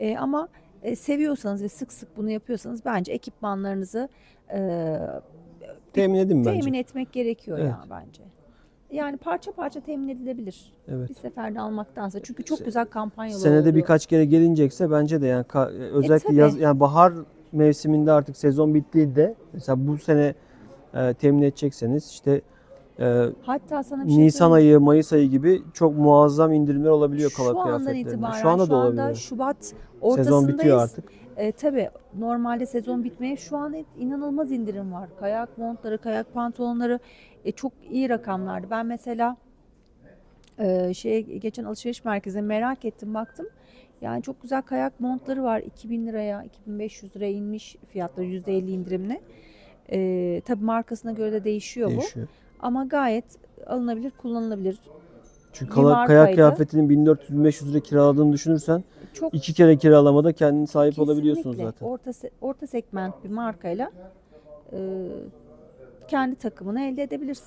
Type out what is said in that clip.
E, ama e, seviyorsanız ve sık sık bunu yapıyorsanız bence ekipmanlarınızı e, Temin edin bence. temin etmek gerekiyor Evet. ya bence. Yani parça parça temin edilebilir. Evet. Bir seferde almaktansa. Çünkü çok güzel kampanyalar Senede oluyor. birkaç kere gelinecekse bence de yani ka- özellikle tabii. yaz yani bahar mevsiminde artık sezon bittiğinde mesela bu sene e, temin edecekseniz işte e, Hatta sana bir şey Nisan söyleyeyim. ayı, Mayıs ayı gibi çok muazzam indirimler olabiliyor Şu kala kıyafetlerinde. itibaren Şu anda da olabiliyor. Şubat Sezon ortasındayız. bitiyor artık. E, tabii normalde sezon bitmeye şu an inanılmaz indirim var. Kayak montları, kayak pantolonları e, çok iyi rakamlardı. Ben mesela e, şeye geçen alışveriş merkezine merak ettim baktım. Yani çok güzel kayak montları var. 2000 liraya, 2500 liraya inmiş fiyatları %50 indirimli. E, tabii markasına göre de değişiyor, bu. Ama gayet alınabilir, kullanılabilir. Çünkü Bir kala- kayak markaydı. kıyafetinin 1400-1500 lira kiraladığını düşünürsen Çok iki kere kiralamada kendin sahip olabiliyorsunuz Kesinlikle. zaten. Orta, orta segment bir markayla e, kendi takımını elde edebilirsin.